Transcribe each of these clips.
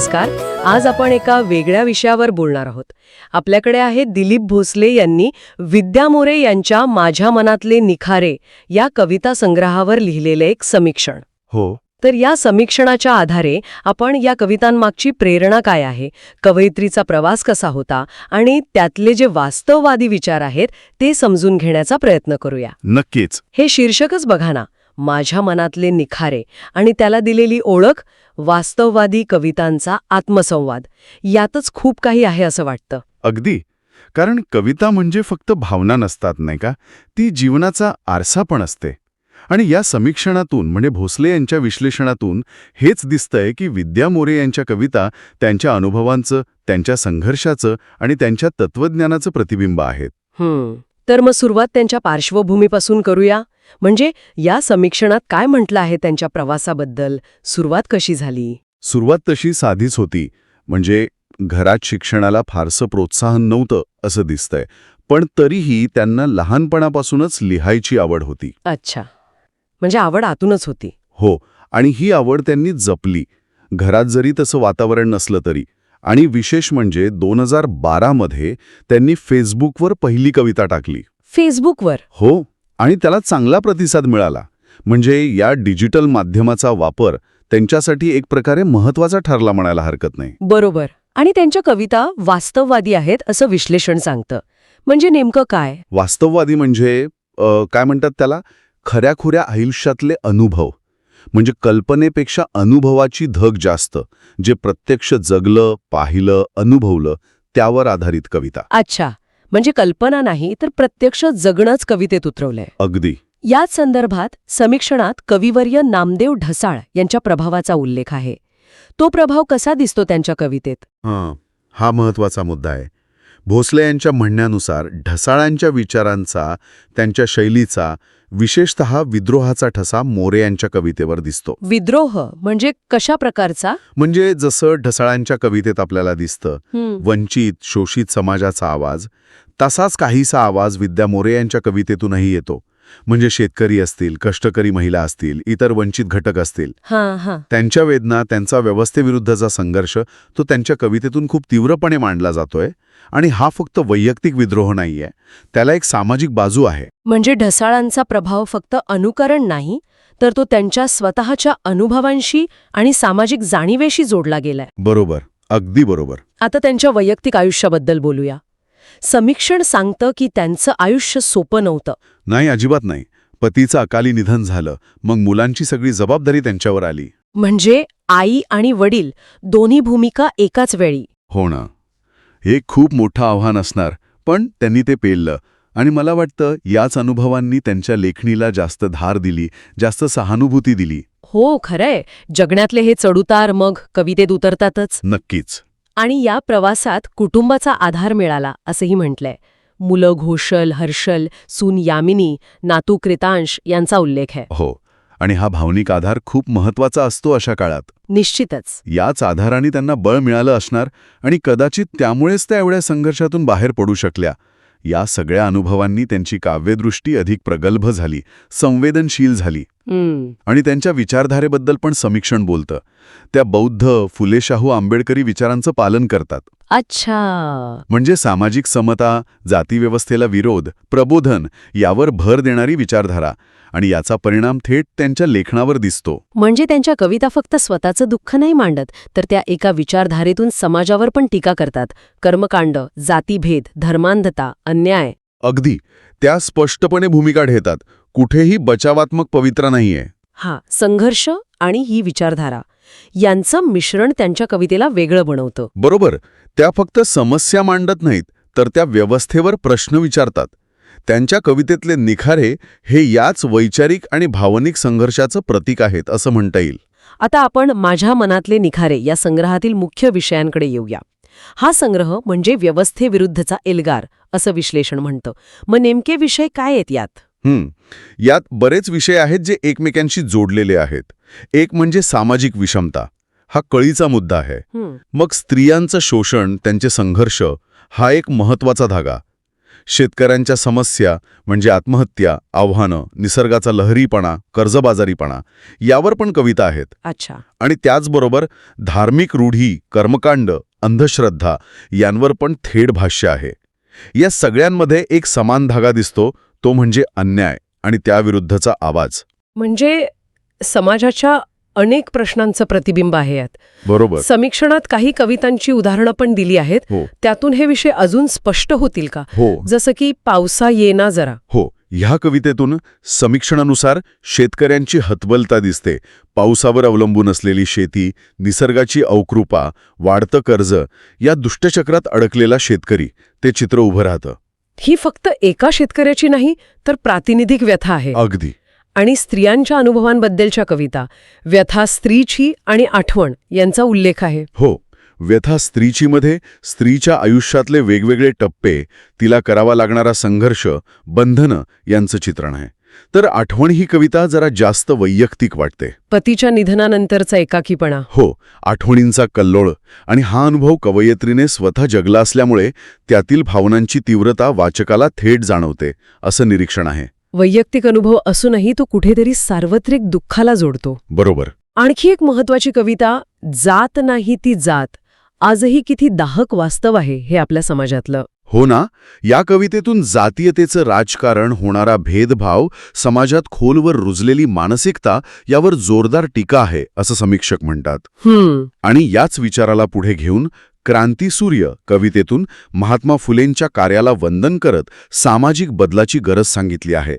नमस्कार. आज आपण एका वेगळ्या विषयावर बोलणार आहोत. आपल्याकडे आहे दिलीप भोसले यांनी विद्या मोरे यांच्या माझ्या मनातले निखारे या कविता संग्रहावर लिहिलेले एक समीक्षण. हो. तर या समीक्षणाच्या आधारे आपण या कवितांमागची प्रेरणा काय आहे? कवयित्रीचा प्रवास कसा होता? आणि त्यातले जे वास्तववादी विचार आहेत ते समजून घेण्याचा प्रयत्न करूया. नक्कीच. हे शीर्षकच बघा ना. माझ्या मनातले निखारे आणि त्याला दिलेली ओळख वास्तववादी कवितांचा आत्मसंवाद. यातच खूप काही आहे असं वाटतं. अगदी. कारण कविता म्हणजे फक्त भावना नसतात नाही का? ती जीवनाचा आरसा पण असते. आणि या समीक्षणातून म्हणजे भोसले यांच्या विश्लेषणातून हेच दिसतंय की विद्या मोरे यांच्या कविता त्यांच्या अनुभवांचं त्यांच्या संघर्षाचं आणि त्यांच्या तत्वज्ञानाचं प्रतिबिंब आहेत. तर मग सुरुवात त्यांच्या पार्श्वभूमीपासून करूया? म्हणजे या समीक्षणात काय म्हटलं आहे त्यांच्या प्रवासाबद्दल? सुरुवात कशी झाली? सुरुवात तशी साधीच होती. म्हणजे घरात शिक्षणाला फारसं प्रोत्साहन नव्हतं असं दिसतंय. पण तरीही त्यांना लहानपणापासूनच लिहायची आवड होती. अच्छा. म्हणजे आवड आतूनच होती. हो आणि ही आवड त्यांनी जपली. घरात जरी तसं वातावरण नसलं तरी. आणि विशेष म्हणजे दोन हजार बारामध्ये त्यांनी फेसबुकवर पहिली कविता टाकली. फेसबुकवर? हो. आणि त्याला चांगला प्रतिसाद मिळाला. म्हणजे या डिजिटल माध्यमाचा वापर त्यांच्यासाठी एक प्रकारे महत्त्वाचा ठरला म्हणायला हरकत नाही. बरोबर. आणि त्यांच्या कविता वास्तववादी आहेत असं विश्लेषण सांगतं. म्हणजे नेमकं काय? वास्तववादी म्हणजे काय म्हणतात त्याला? खऱ्याखुऱ्या आयुष्यातले अनुभव. म्हणजे कल्पनेपेक्षा अनुभवाची धग जास्त जे प्रत्यक्ष जगलं पाहिलं अनुभवलं त्यावर आधारित कविता. अच्छा. म्हणजे कल्पना नाही तर प्रत्यक्ष जगणंच कवितेत उतरवलंय. अगदी. याच संदर्भात समीक्षणात कविवर्य नामदेव ढसाळ यांच्या प्रभावाचा उल्लेख आहे. तो प्रभाव कसा दिसतो त्यांच्या कवितेत? हां हा महत्त्वाचा मुद्दा आहे. भोसले यांच्या म्हणण्यानुसार ढसाळांच्या विचारांचा त्यांच्या शैलीचा विशेषत विद्रोहाचा ठसा मोरे यांच्या कवितेवर दिसतो. विद्रोह म्हणजे कशा प्रकारचा? म्हणजे जसं ढसाळांच्या कवितेत आपल्याला दिसतं वंचित शोषित समाजाचा आवाज तसाच काहीसा आवाज विद्या मोरे यांच्या कवितेतूनही येतो. म्हणजे शेतकरी असतील कष्टकरी महिला असतील इतर वंचित घटक असतील. हां हां. त्यांच्या वेदना त्यांचा व्यवस्थेविरुद्धचा संघर्ष तो त्यांच्या कवितेतून खूप तीव्रपणे मांडला जातोय आणि हा फक्त वैयक्तिक विद्रोह नाहीये. त्याला एक सामाजिक बाजू आहे. म्हणजे ढसाळांचा प्रभाव फक्त अनुकरण नाही तर तो त्यांच्या स्वतःच्या अनुभवांशी आणि सामाजिक जाणीवेशी जोडला गेलाय. बरोबर. अगदी बरोबर. आता त्यांच्या वैयक्तिक आयुष्याबद्दल बोलूया. समीक्षण सांगतं की त्यांचं आयुष्य सोपं नव्हतं. नाही अजिबात नाही. पतीचं अकाली निधन झालं. मग मुलांची सगळी जबाबदारी त्यांच्यावर आली. म्हणजे आई आणि वडील दोन्ही भूमिका एकाच वेळी. हो ना. हे खूप मोठं आव्हान असणार पण त्यांनी ते पेललं. आणि मला वाटतं याच अनुभवांनी त्यांच्या लेखणीला जास्त धार दिली जास्त सहानुभूती दिली. हो खरंय. जगण्यातले हे चढउतार मग कवितेत उतरतातच. नक्कीच. आणि या प्रवासात कुटुंबाचा आधार मिळाला असंही म्हटलंय. मुलं घोषल हर्षल सून यामिनी नातू कृतांश यांचा उल्लेख आहे. हो आणि हा भावनिक आधार खूप महत्त्वाचा असतो अशा काळात. निश्चितच. याच आधाराने त्यांना बळ मिळालं असणार आणि कदाचित त्यामुळेच त्या एवढ्या संघर्षातून बाहेर पडू शकल्या. या सगळ्या अनुभवांनी त्यांची काव्यदृष्टी अधिक प्रगल्भ झाली संवेदनशील झाली. आणि त्यांच्या विचारधारेबद्दल पण समीक्षण बोलतं. त्या बौद्ध फुले शाहू आंबेडकरी विचारांचं पालन करतात. अच्छा. म्हणजे सामाजिक समता जातीव्यवस्थेला विरोध प्रबोधन यावर भर देणारी विचारधारा आणि याचा परिणाम थेट त्यांच्या लेखनावर दिसतो. म्हणजे त्यांच्या कविता फक्त स्वतःचं दुःख नाही मांडत तर त्या एका विचारधारेतून समाजावर पण टीका करतात. कर्मकांड जातीभेद धर्मांधता अन्याय. अगदी. त्या स्पष्टपणे भूमिका घेतात कुठेही बचावात्मक पवित्रा नाहीये. हा संघर्ष आणि ही विचारधारा. यांचं मिश्रण त्यांच्या कवितेला वेगळं बनवतं. बरोबर. त्या फक्त समस्या मांडत नाहीत तर त्या व्यवस्थेवर प्रश्न विचारतात. त्यांच्या कवितेतले निखारे हे याच वैचारिक आणि भावनिक संघर्षाचं प्रतीक आहेत असं म्हणता येईल. आता आपण माझ्या मनातले निखारे या संग्रहातील मुख्य विषयांकडे येऊया. हा संग्रह म्हणजे व्यवस्थेविरुद्धचा एल्गार असं विश्लेषण म्हणतं. मग नेमके विषय काय आहेत यात. यात बरेच विषय आहेत जे एकमेकांशी जोडलेले आहेत. एक म्हणजे सामाजिक विषमता. हा कळीचा मुद्दा आहे. मग स्त्रियांचं शोषण त्यांचे संघर्ष हा एक महत्त्वाचा धागा. शेतकऱ्यांच्या समस्या म्हणजे आत्महत्या आव्हानं निसर्गाचा लहरीपणा कर्जबाजारीपणा यावर पण कविता आहेत. अच्छा. आणि त्याचबरोबर धार्मिक रूढी कर्मकांड अंधश्रद्धा यांवर पण थेट भाष्य आहे. या सगळ्यांमध्ये एक समान धागा दिसतो तो म्हणजे अन्याय आणि त्याविरुद्धचा आवाज. म्हणजे समाजाच्या अनेक प्रश्नांचं प्रतिबिंब आहे यात. बरोबर. समीक्षणात काही कवितांची उदाहरणं पण दिली आहेत. हो. त्यातून हे विषय अजून स्पष्ट होतील का? हो. जसं की पावसा येना जरा. हो. ह्या कवितेतून समीक्षणानुसार शेतकऱ्यांची हतबलता दिसते. पावसावर अवलंबून असलेली शेती निसर्गाची अवकृपा वाढतं कर्ज या दुष्टचक्रात अडकलेला शेतकरी. ते चित्र उभं राहतं. ही फक्त एका शेतकऱ्याची नाही तर प्रातिनिधिक व्यथा आहे. अगदी. आणि स्त्रियांच्या अनुभवांबद्दलच्या कविता व्यथा स्त्रीची आणि आठवण यांचा उल्लेख आहे. हो व्यथा स्त्रीची मध्ये स्त्रीच्या आयुष्यातले वेगवेगळे टप्पे तिला करावा लागणारा संघर्ष बंधनं यांचं चित्रण आहे. तर आठवण ही कविता जरा जास्त वैयक्तिक वाटते. पतीच्या निधनानंतरचा एकाकीपणा. हो आठवणींचा कल्लोळ आणि हा अनुभव कवयित्रीने स्वतः जगला असल्यामुळे त्यातील भावनांची तीव्रता वाचकाला थेट जाणवते असं निरीक्षण आहे. वैयक्तिक अनुभव असूनही तो कुठेतरी सार्वत्रिक दुःखाला जोडतो. बरोबर. आणखी एक महत्वाची कविता जात नाही ती जात. आजही किती दाहक वास्तव आहे हे आपल्या समाजातलं. हो ना या कवितेतून जातीयतेचं राजकारण होणारा भेदभाव समाजात खोलवर रुजलेली मानसिकता यावर जोरदार टीका आहे असं समीक्षक म्हणतात. आणि याच विचाराला पुढे घेऊन क्रांतीसूर्य कवितेतून महात्मा फुलेंच्या कार्याला वंदन करत सामाजिक बदलाची गरज सांगितली आहे.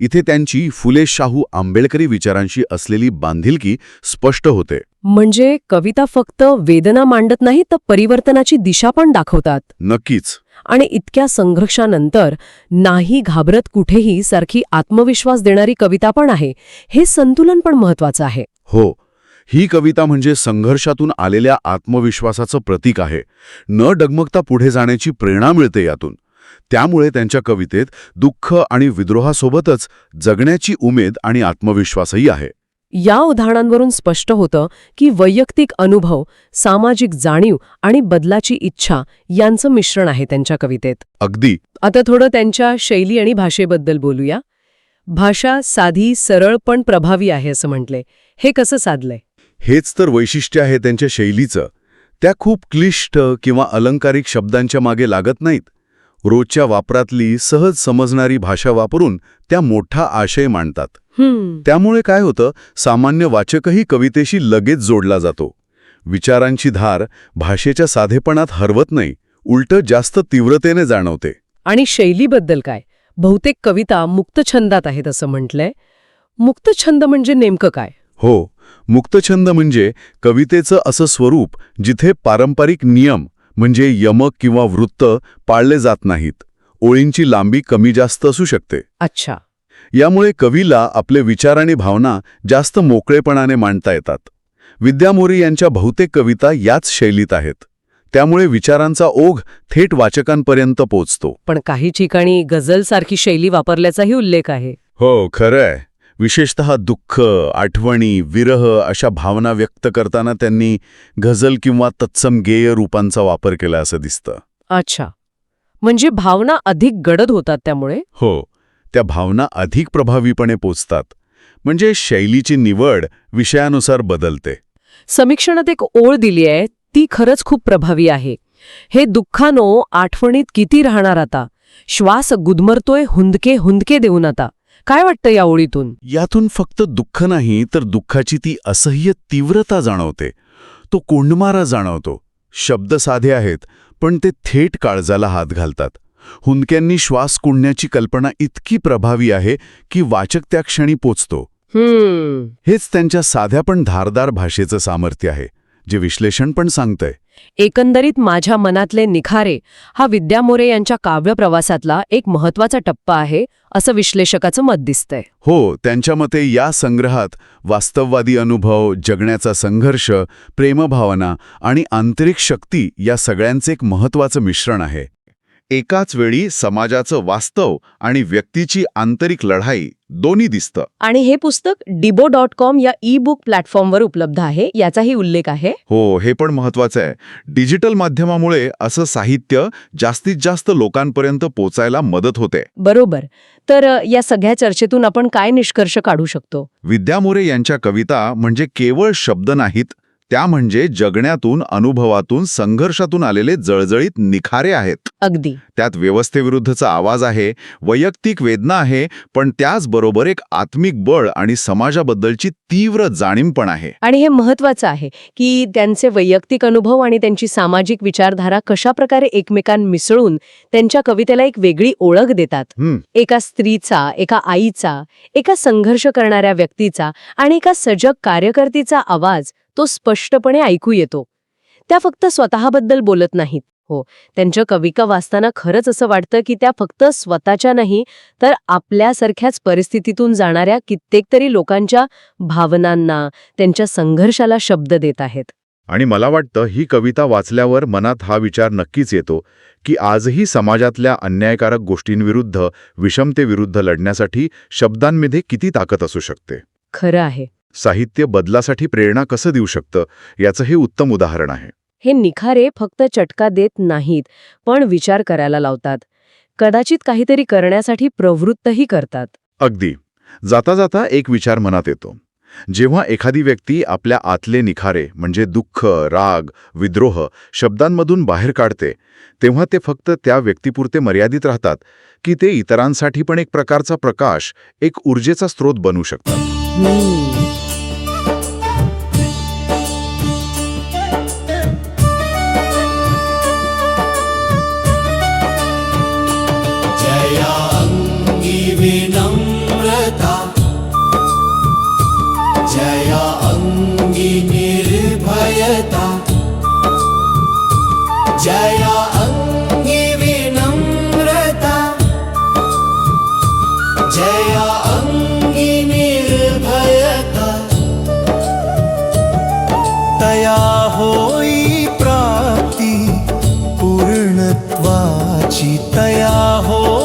इथे त्यांची फुले शाहू आंबेडकरी विचारांशी असलेली बांधिलकी स्पष्ट होते. म्हणजे कविता फक्त वेदना मांडत नाही तर परिवर्तनाची दिशा पण दाखवतात. नक्कीच. आणि इतक्या संघर्षानंतर नाही घाबरत कुठेही सारखी आत्मविश्वास देणारी कविता पण आहे. हे संतुलन पण महत्वाचं आहे. हो ही कविता म्हणजे संघर्षातून आलेल्या आत्मविश्वासाचं प्रतीक आहे. न डगमगता पुढे जाण्याची प्रेरणा मिळते यातून. त्यामुळे त्यांच्या कवितेत दुःख आणि विद्रोहासोबतच जगण्याची उमेद आणि आत्मविश्वासही आहे. या उदाहरणांवरून स्पष्ट होतं की वैयक्तिक अनुभव सामाजिक जाणीव आणि बदलाची इच्छा यांचं मिश्रण आहे त्यांच्या कवितेत. अगदी. आता थोडं त्यांच्या शैली आणि भाषेबद्दल बोलूया. भाषा साधी सरळ पण प्रभावी आहे असं म्हटलंय. हे कसं साधलंय? हेच तर वैशिष्ट्य आहे त्यांच्या शैलीचं. त्या खूप क्लिष्ट किंवा अलंकारिक शब्दांच्या मागे लागत नाहीत. रोजच्या वापरातली सहज समजणारी भाषा वापरून त्या मोठा आशय मांडतात. त्यामुळे काय होतं सामान्य वाचकही कवितेशी लगेच जोडला जातो. विचारांची धार भाषेच्या साधेपणात हरवत नाही उलटं जास्त तीव्रतेने जाणवते. आणि शैलीबद्दल काय? बहुतेक कविता मुक्तछंदात आहेत असं म्हटलंय. मुक्तछंद म्हणजे नेमकं काय? हो मुक्तछंद म्हणजे कवितेचं असं स्वरूप जिथे पारंपरिक नियम म्हणजे यमक किंवा वृत्त पाळले जात नाहीत. ओळींची लांबी कमी जास्त असू शकते. अच्छा. यामुळे कवीला आपले विचार आणि भावना जास्त मोकळेपणाने मांडता येतात. विद्या मोरे यांच्या बहुतेक कविता याच शैलीत आहेत. त्यामुळे विचारांचा ओघ थेट वाचकांपर्यंत पोचतो. पण काही ठिकाणी गझलसारखी शैली वापरल्याचाही उल्लेख आहे. हो खरंय. विशेषतः दुःख आठवणी विरह अशा भावना व्यक्त करताना त्यांनी गझल किंवा तत्सम गेय रूपांचा वापर केला असं दिसतं. अच्छा. म्हणजे भावना अधिक गडद होतात त्यामुळे? हो. त्या भावना अधिक प्रभावीपणे पोचतात. म्हणजे शैलीची निवड विषयानुसार बदलते. समीक्षणात एक ओळ दिली आहे ती खरंच खूप प्रभावी आहे. हे दुःखानो आठवणीत किती राहणार आता? श्वास गुदमरतोय हुंदके हुंदके देऊन आता. काय वाटतं या ओळीतून? यातून फक्त दुःख नाही तर दुःखाची ती असह्य तीव्रता जाणवते. तो कोंडमारा जाणवतो. शब्द साधे आहेत पण ते थेट काळजाला हात घालतात. हुंदक्यांनी श्वास कोंडण्याची कल्पना इतकी प्रभावी आहे की वाचक त्या क्षणी पोचतो. हेच त्यांच्या साध्या पण धारदार भाषेचं सामर्थ्य आहे. जे विश्लेषण पण सांगतंय. एकंदरीत माझ्या मनातले निखारे हा विद्या मोरे यांच्या काव्य प्रवासातला एक महत्त्वाचा टप्पा आहे असं विश्लेषकाचं मत दिसतंय. हो त्यांच्या मते या संग्रहात वास्तववादी अनुभव जगण्याचा संघर्ष प्रेमभावना आणि आंतरिक शक्ती या सगळ्यांचे एक महत्वाचं मिश्रण आहे. एकाच वेळी समाजाचं वास्तव आणि व्यक्तीची आंतरिक लढाई दोन्ही दिसतं. आणि हे पुस्तक डिबो डॉट कॉम या ई बुक प्लॅटफॉर्मवर उपलब्ध आहे याचाही उल्लेख आहे. हो हे पण महत्वाचं आहे. डिजिटल माध्यमामुळे असं साहित्य जास्तीत जास्त लोकांपर्यंत पोचायला मदत होते. बरोबर. तर या सगळ्या चर्चेतून आपण काय निष्कर्ष काढू शकतो? विद्या मोरे यांच्या कविता म्हणजे केवळ शब्द नाहीत त्या म्हणजे जगण्यातून अनुभवातून संघर्षातून आलेले जळजळीत निखारे आहेत. अगदी. त्यात व्यवस्थेविरुद्धचा आवाज आहे वैयक्तिक वेदना आहे पण त्याचबरोबर एक आत्मिक बळ आणि समाजाबद्दलची तीव्र जाणीव पण आहे. आणि हे महत्वाचं आहे की त्यांचे वैयक्तिक अनुभव आणि त्यांची सामाजिक विचारधारा कशा प्रकारे एकमेकां मिसळून त्यांच्या कवितेला एक वेगळी ओळख देतात. एका स्त्रीचा एका आईचा एका संघर्ष करणाऱ्या व्यक्तीचा आणि एका सजग कार्यकर्तीचा आवाज तो स्पष्टपणे ऐकू येतो. त्या फक्त स्वतःबद्दल बोलत नाहीत. हो त्यांच्या कविका वाचताना खरंच असं वाटतं की त्या फक्त स्वतःच्या नाही तर आपल्यासारख्याच परिस्थितीतून जाणाऱ्या कित्येक तरी लोकांच्या भावनांना त्यांच्या संघर्षाला शब्द देत आहेत. आणि मला वाटतं ही कविता वाचल्यावर मनात हा विचार नक्कीच येतो की आजही समाजातल्या अन्यायकारक गोष्टींविरुद्ध विषमतेविरुद्ध लढण्यासाठी शब्दांमध्ये किती ताकद असू शकते? खरं आहे. साहित्य बदलासाठी प्रेरणा कसं देऊ शकतं? याचं हे उत्तम उदाहरण आहे. हे निखारे फक्त चटका देत नाहीत पण विचार करायला लावतात. कदाचित काहीतरी करण्यासाठी प्रवृत्तही करतात. अगदी. जाता जाता एक विचार मनात येतो. जेव्हा एखादी व्यक्ती आपल्या आतले निखारे म्हणजे दुःख राग विद्रोह शब्दांमधून बाहेर काढते तेव्हा ते फक्त त्या व्यक्तीपुरते मर्यादित राहतात की ते इतरांसाठी पण एक प्रकारचा प्रकाश एक ऊर्जेचा स्रोत बनू शकतात. पूर्णत्वाची तया हो।